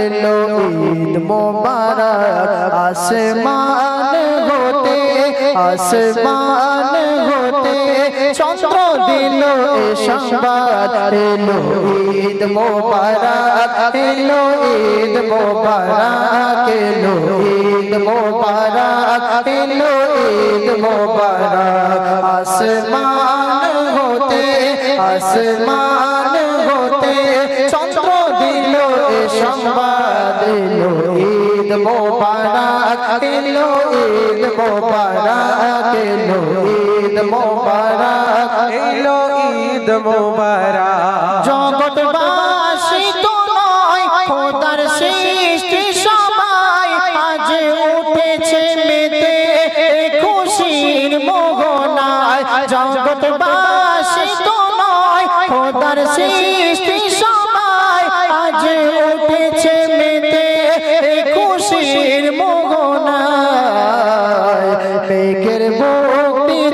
এলো ঈদ মোবারক। আসমান হতে আসমান হতে চন্দ্র দিল সংবাদ। এলো ঈদ মোবারক, এলো ঈদ মোবারক, এলো ঈদ মোবারক, এলো ঈদ মোবারক। আসমান হতে, আসমান সংবাদ এলো ঈদ মোবারক এলো ঈদ মোবারক এলো ঈদ মোবারক এলো ঈদ মোবারক। জগৎবাসী তো নয়, খোদার সৃষ্টি সবাই আজ উঠেছে মেতে খুশির মোহনায়। জগৎবাসী তো নয়, খোদার সৃষ্টি সবাই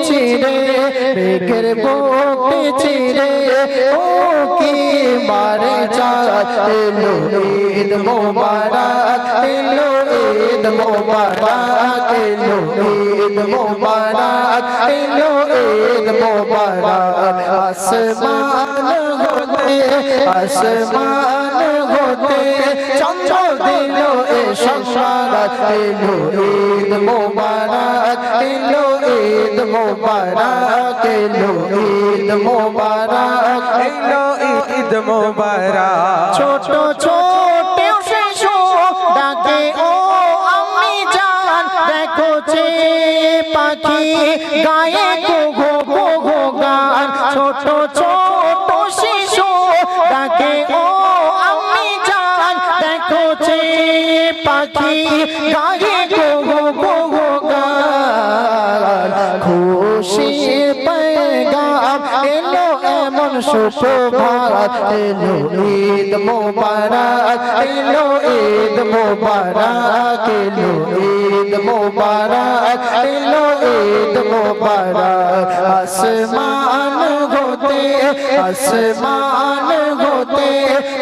ছিড়ে বেগের ভক্তি ছিড়ে, ও কি মারে চাঁদ, এলো ঈদ মোবারক, এলো ঈদ মোবারক, এলো ঈদ মোবারক, এলো ঈদ মোবারক। আসমান হতে আসমান হতে, চন্দ্র দিল এ সংসার, এলো ঈদ মোবারক, এলো ঈদ মোবারক এলো ঈদ মোবারক এলো ঈদ মোবারক। ছোট ছোট শিশু ডাকে ও আমি জান দেখো যে পাখি গায়ে কুহু কুহু গান। ছোট ছোট শিশু ডাকে ও আমি জান দেখো যে পাখি গায়ে কুহু কুহু খুশির পেগাম এলো এমন সুপ্রভাত এলো ঈদ মোবারক, এলো ঈদ মোবারক, এলো ঈদ মোবারক, এলো ঈদ মোবারক। আসমান হতে আসমান হতে,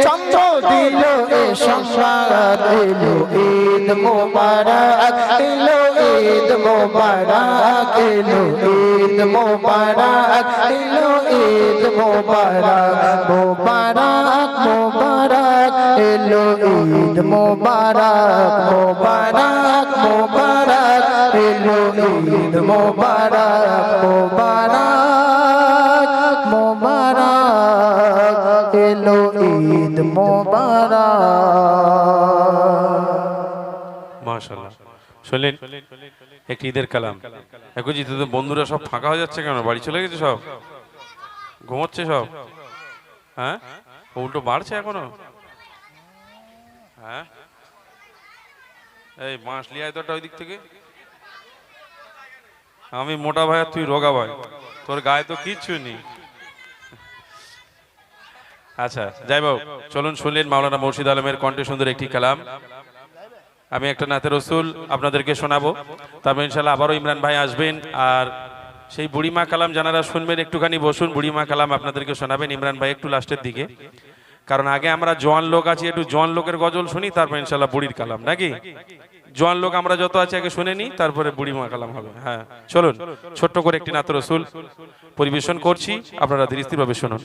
চন্দ্র দিল এ সংসার এলো ঈদ মোবারক, এলো ঈদ মোবারক, এলো ঈদ মোবারক এলো ঈদ মোবারক মোবারক মোবারক এলো ঈদ মোবারক মোবারক মোবারক এলো ঈদ মোবারক মোবারক মোবারক এলো ঈদ মোবারক। মাশাল্লাহ শুনলেন একটি ঈদের কালাম। এখন তোদের বন্ধুরা সব ফাঁকা হয়ে যাচ্ছে কেন? বাড়ি চলে গেছে সব? ঘুমোচ্ছে সব? হ্যাঁ? উল্টো বাড়ছে এখনও? হ্যাঁ? এই মাস লিয়ায় তোরটা ওই দিক থেকে। আমি মোটা ভাই আর তুই রোগা ভাই। তোর গায়ে তো কিচ্ছু নেই। আচ্ছা যাই হোক চলুন শুনলেন মাওলানা মুর্শিদ আলমের কণ্ঠে সুন্দর একটি কালাম। আমি একটা নাতে রসুল আপনাদেরকে শোনাবো। তারপর ইনশাল্লাহ আবারও ইমরান ভাই আসবেন। আর সেই বুড়িমা কালাম যারা শুনবেন, একটুখানি বসুন। বুড়িমা কালাম আপনাদেরকে শোনাবেন, ইমরান ভাই একটু লাস্টের দিকে। কারণ আগে আমরা জোয়ান লোক আছি, একটু জোয়ান লোকের গজল শুনি, তারপর ইনশাল্লাহ বুড়ির কালাম, নাকি? জোয়ান লোক আমরা যত আছি, আগে শুনে নিই, তারপরে বুড়িমা কালাম হবে। হ্যাঁ চলুন, ছোট্ট করে একটি নাত রসুল পরিবেশন করছি। আপনারা ধীরে স্থিরভাবে শুনুন।